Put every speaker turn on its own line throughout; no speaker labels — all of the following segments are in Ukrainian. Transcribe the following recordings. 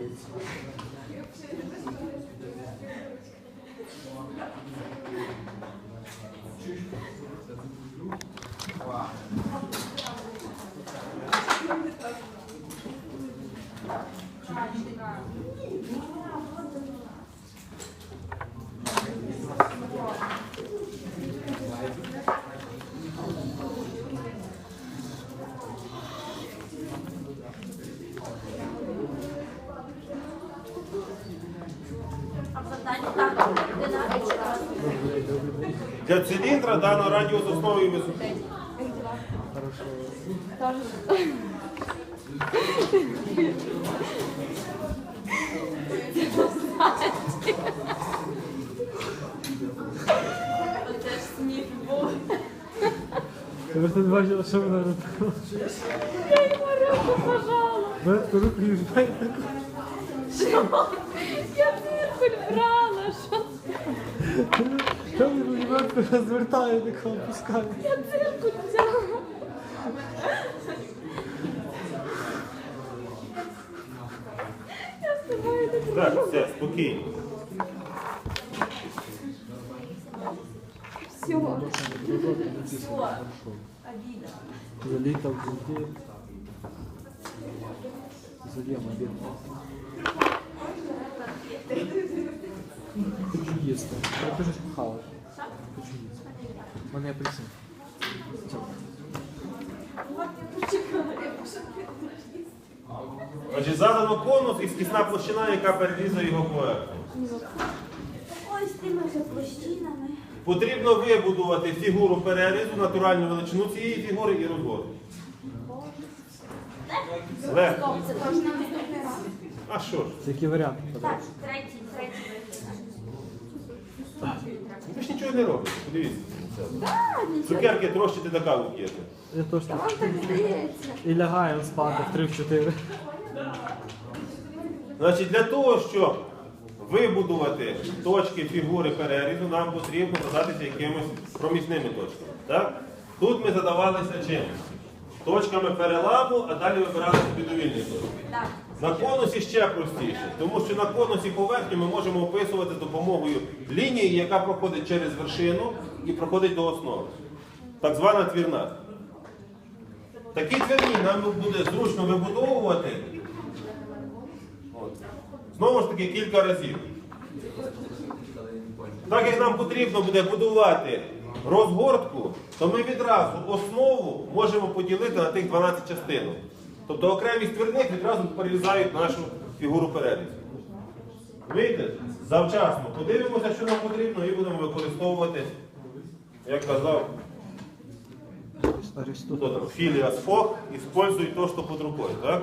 Tschüss.
Для циліндра дано радіус основи і висоти.
Хорошо.
Це ж сміх був.
Ти просто не бачила, що вона робила.
Я йому руку пожала.
Ви таку руку не знаєте.
Я циркуль брала. Що
ви розумієте, розвертає, такого опускає.
Я циркуль взяла. Я з тобою не
Так, все, спокійно.
все. Обіда.
Заліта в зонти. Зальємо обід. Хочу їсти. Я теж хаваю. Хочу їсти. У мене апельсин.
Отже, задано конус і скісна площина, яка перерізає його поверхню.
Ось тими вже площинами.
Потрібно вибудувати фігуру перерізу, натуральну величину цієї фігури і розгорнути. Легко.
Стоп, це точно наступний раз.
А що ж?
Це який варіант?
Так, третій, третій.
Ви ж нічого не робите. Подивіться. Цукерки трощити та каву п'єте.
Я теж так.
Вам так здається.
І лягаємо спати в 3-4.
Значить, для того, щоб вибудувати точки фігури перерізу, нам потрібно задатися якимись промісними точками. Так? Тут ми задавалися чим? Точками переламу, а далі вибирали собі довільні точки.
Так.
На конусі ще простіше, тому що на конусі поверхню ми можемо описувати допомогою лінії, яка проходить через вершину і проходить до основи. Так звана твірна. Такі твірні нам буде зручно вибудовувати. От. Знову ж таки кілька разів. Так як нам потрібно буде будувати розгортку, то ми відразу основу можемо поділити на тих 12 частинок. Тобто окремі з твірних відразу перерізають нашу фігуру перерізу. Вийде? Завчасно подивимося, що нам потрібно, і будемо використовувати, як казав хто там, Філіас Фох, используй то, що під рукою, так?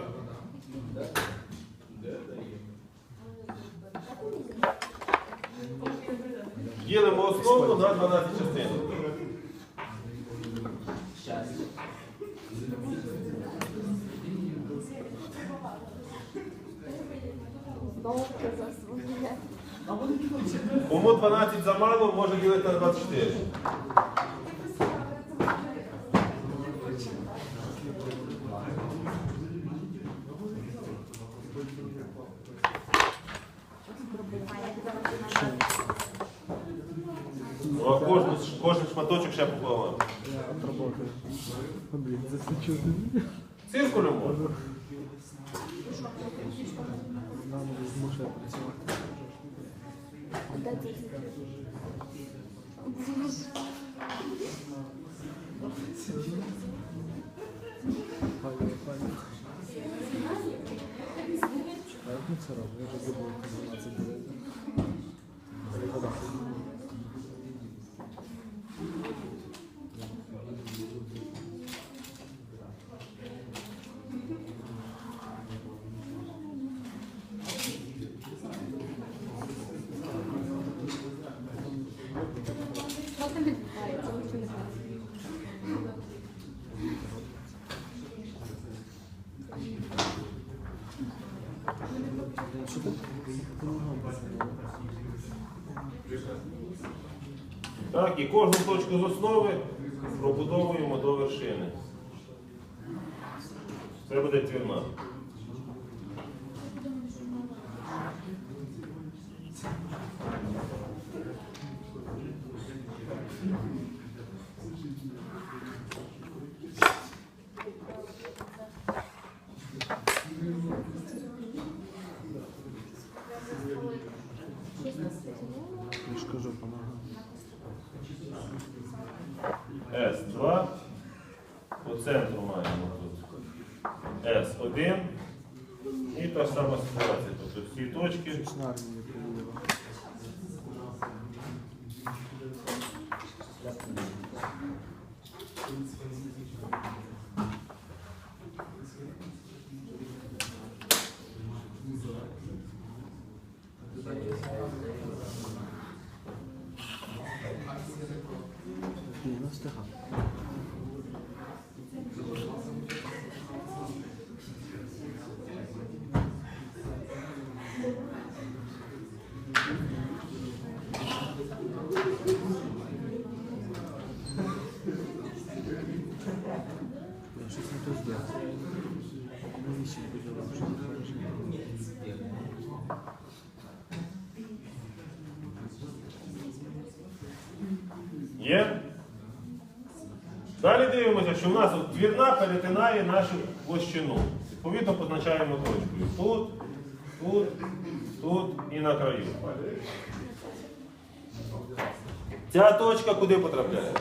Ділимо основу на 12 частин. Кому 12 замало, може ділити на 24. Ну, а кожен, шматочок ще пополам.
Я Блін,
можна.
Нам змушує працювати. Файно, файно. А як ми це робимо?
Так, І кожну точку з основи пробудовуємо до вершини. Це буде твірна. Thank you. Центру маємо тут. С1. І та сама ситуація. Тобто всі точки.
Щось на армії повіло. Ні, не встигав. Я щось не то зробив. Навіщо поділав, що не хорошо?
Є? Далі дивимося, що в нас двірна перетинає нашу площину. Відповідно, позначаємо точкою. Тут, тут, тут і на краю. Ця точка куди потрапляє?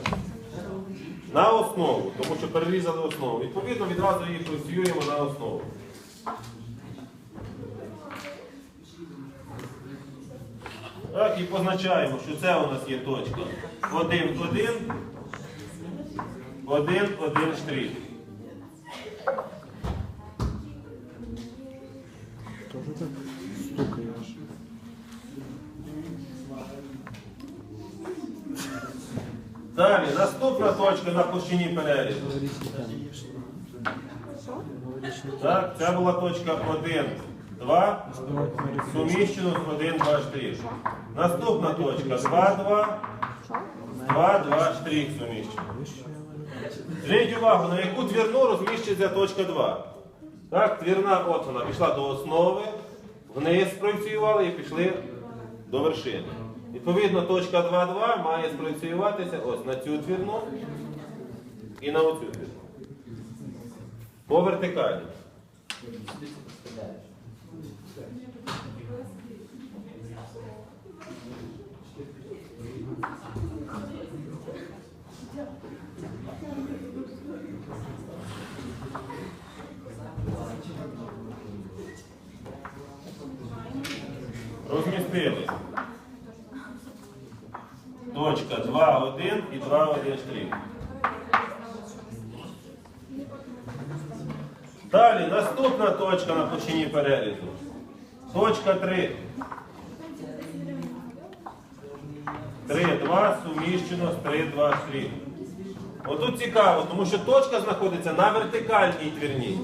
На основу, тому що перерізали основу. Відповідно, відразу її просіюємо на основу. Так, і позначаємо, що це у нас є точка 1, 1, 1, 1 штрих.
Тоже так стукає аж.
Далі, наступна точка на площині перерізу. Так, це була точка 1, 2,
Збивати на рефлекс.
суміщено з 1, 2 штрих. Наступна точка 2, 2, 2, 2 штрих суміщено. Зверніть увагу, на яку твірну розміщується точка 2. Так, твірна, от вона, пішла до основи, вниз спроєкціювали і пішли до вершини. Відповідно, точка 2,2 має спроєкціюватися ось на цю твірну і на оцю твірну. По вертикалі. Розмістили. Точка 2, 1 і 2, 1 штрих. Далі наступна точка на площині перерізу. Точка 3. 3, 2 суміщено з 3, 2 штрих. Отут цікаво, тому що точка знаходиться на вертикальній твірні.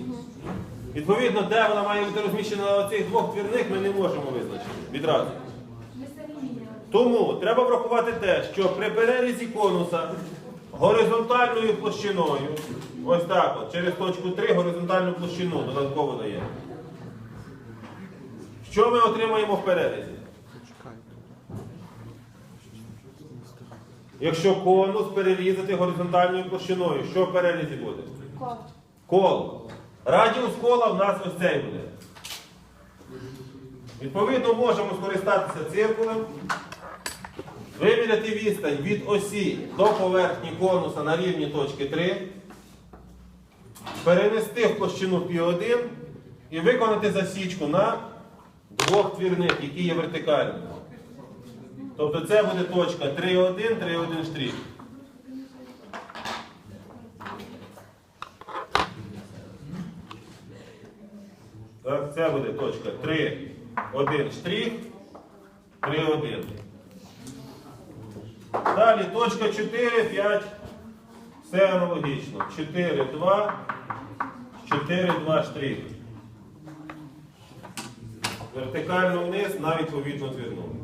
Відповідно, де вона має бути розміщена на цих двох твірних, ми не можемо визначити відразу. Тому треба врахувати те, що при перерізі конуса горизонтальною площиною, ось так от, через точку 3 горизонтальну площину додатково даємо. Що ми отримаємо в перерізі? Якщо конус перерізати горизонтальною площиною, що в перерізі буде?
Кол.
Коло. Радіус кола в нас ось цей буде. Відповідно, можемо скористатися циркулем, виміряти відстань від осі до поверхні конуса на рівні точки 3, перенести в площину π1 і виконати засічку на двох твірних, які є вертикальними. Тобто це буде точка 3,1, 3,1 штрих. Так, це буде точка 3, 1 штрих, 3, 1. Далі точка 4, 5. Все аналогічно. 4, 2, 4, 2 штрих. Вертикально вниз на відповідну твірну.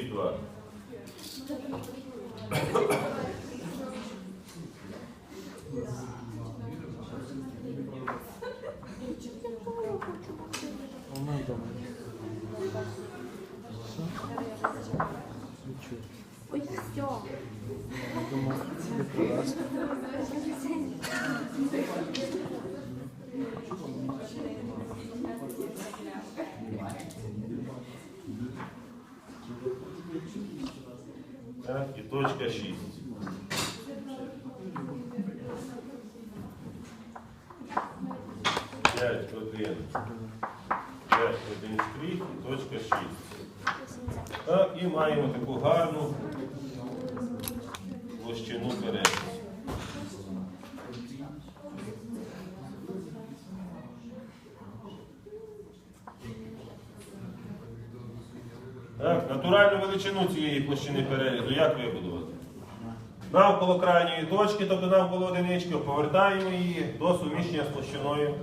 6, 2.
Ой, все.
Thank you.
Так, і точка 6. П'ять, один. П'ять, один стріх і точка 6. Так, і маємо таку гарну площину перерізу. Так, натуральну величину цієї площини перерізу як вибудувати? Навколо крайньої точки, тобто навколо одинички, повертаємо її до суміщення з площиною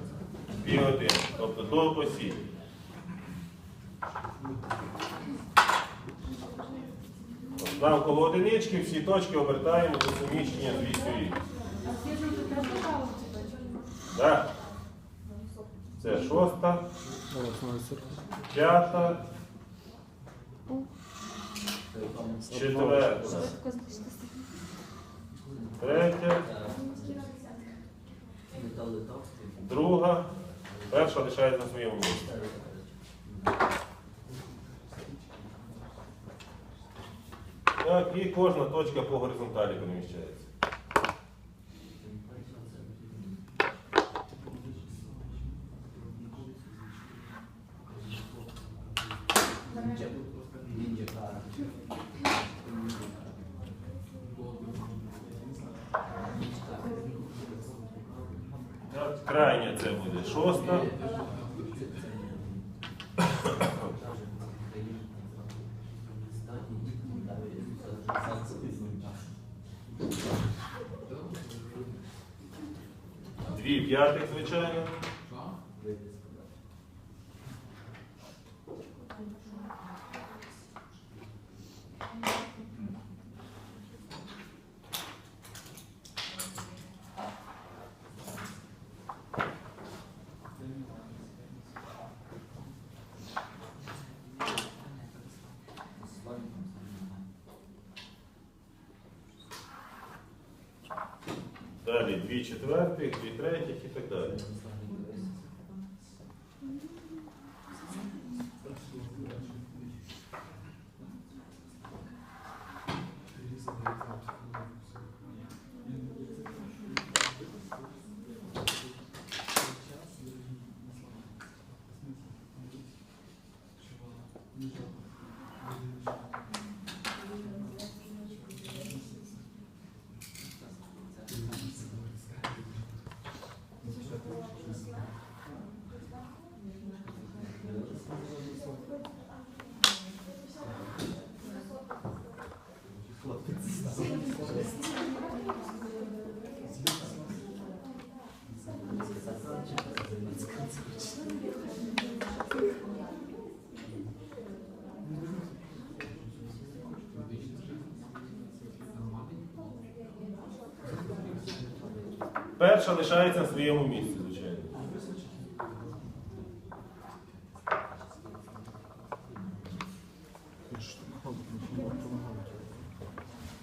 π1, тобто до осі. Навколо одинички всі точки обертаємо до суміщення з вісю. Так. Це шоста, п'ята, четверта, третя, друга, перша лишається на своєму місці. Так, і кожна точка по горизонталі переміщається. Крайня це буде шоста. Дві п'ятих, звичайно. Далі дві четвертих, дві третіх і так далі. Перша лишається на своєму місці, звичайно.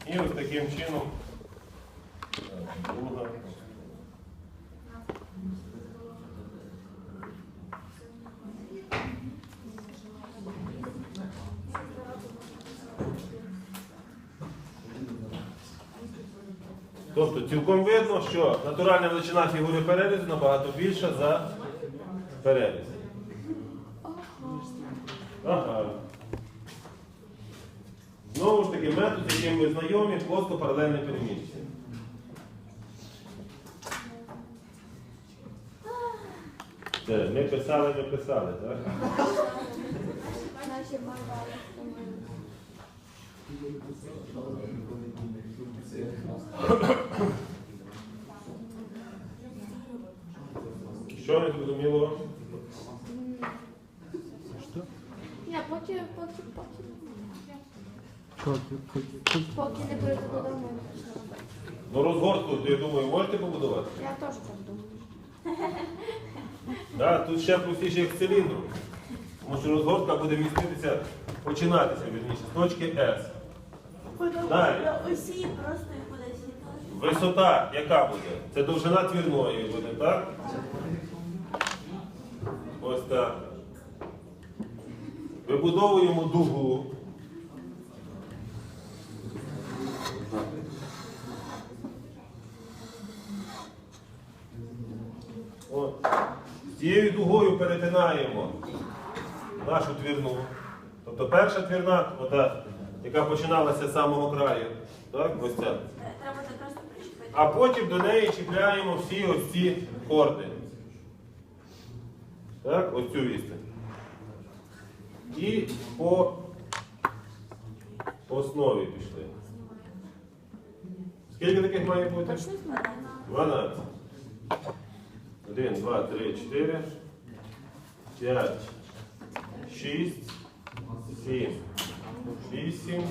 І ось таким чином. так, Друга. Тобто цілком видно, що натуральна величина фігури перерізу набагато більша за переріз. Ага. Знову ж таки, метод, з яким ви знайомі, просто паралельне переміщення. Це, ми писали, ми писали, так?
Наші
що не зрозуміло?
Я поки, поки, поки. Поки не прийду додому.
Ну розгортку, я думаю, можете побудувати?
Я теж так думаю.
Да, тут ще простіше як з. Тому що розгортка буде міститися, починатися вірніше, з точки С. Далі.
Усі просто сідати.
Висота яка буде? Це довжина твірної буде, так? Ось так. Вибудовуємо дугу. От. З цією дугою перетинаємо нашу твірну. Тобто перша твірна, ота, яка починалася з самого краю. Так? Ось ця.
Причепити.
А потім до неї чіпляємо всі ось ці корди. Так, ось цю відстань. І по основі пішли. Скільки таких має бути? 12. 1, 2, 3, 4, 5, 6, 7, 8,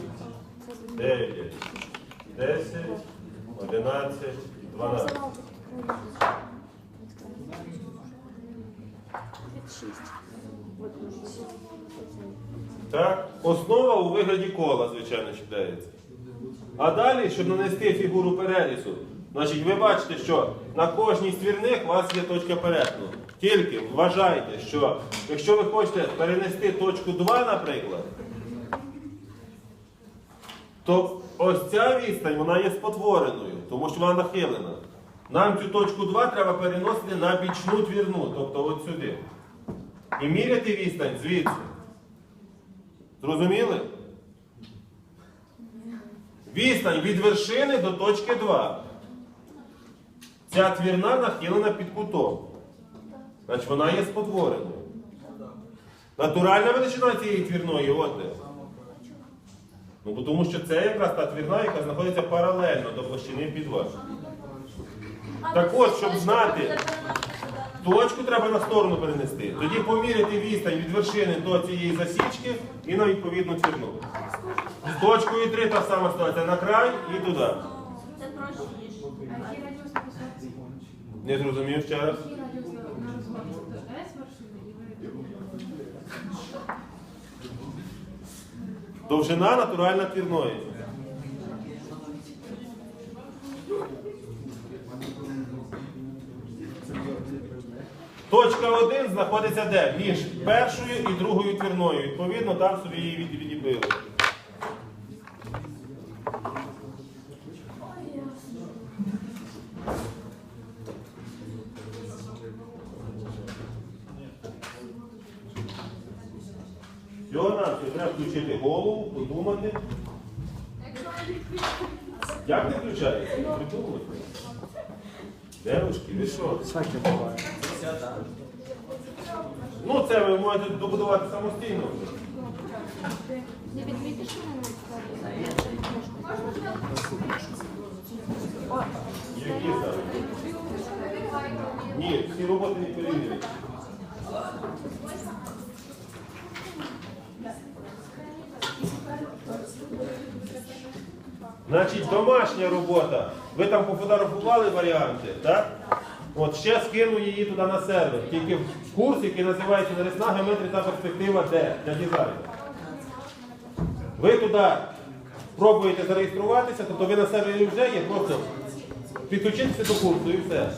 9, 10, 11, 12. Так? Основа у вигляді кола, звичайно, чіпляється. А далі, щоб нанести фігуру перерізу, значить ви бачите, що на кожній з твірних у вас є точка перетину. Тільки вважайте, що якщо ви хочете перенести точку 2, наприклад, то ось ця відстань вона є спотвореною, тому що вона нахилена. Нам цю точку 2 треба переносити на бічну твірну, тобто от сюди. І міряти відстань звідси. Зрозуміли? Відстань від вершини до точки 2. Ця твірна нахилена під кутом. Значить вона є спотвореною. Натуральна величина цієї твірної от де. Ну, бо тому що це якраз та твірна, яка знаходиться паралельно до площини під вас. Так от, щоб знати, точку треба на сторону перенести. Тоді поміряти відстань від вершини до цієї засічки і на відповідну твірну. З точкою 3 та сама ситуація на край і туди.
Це
радіус написати?
Не зрозумів ще раз.
Який радіус на на розгорті? Це S вершини і ви.
Довжина натуральна твірної. Точка 1 знаходиться де? Між першою і другою твірною. Відповідно, там собі її від- відібили. Всього нам ще треба включити голову, подумати. Як не включається? Придумайте. Девушки, ви що?
Всяке буває.
Ну це ви можете добудувати самостійно.
Не відмітиш мене на?
Які зараз? Ні, всі роботи не перевірять. Значить, домашня робота. Ви там пофотографували варіанти, так? От ще скину її туди на сервер. Тільки в курс, який називається Нарисна геометрія та перспектива Д для дизайну. Ви туди пробуєте зареєструватися, тобто ви на сервері вже є, просто підключитися до курсу і все.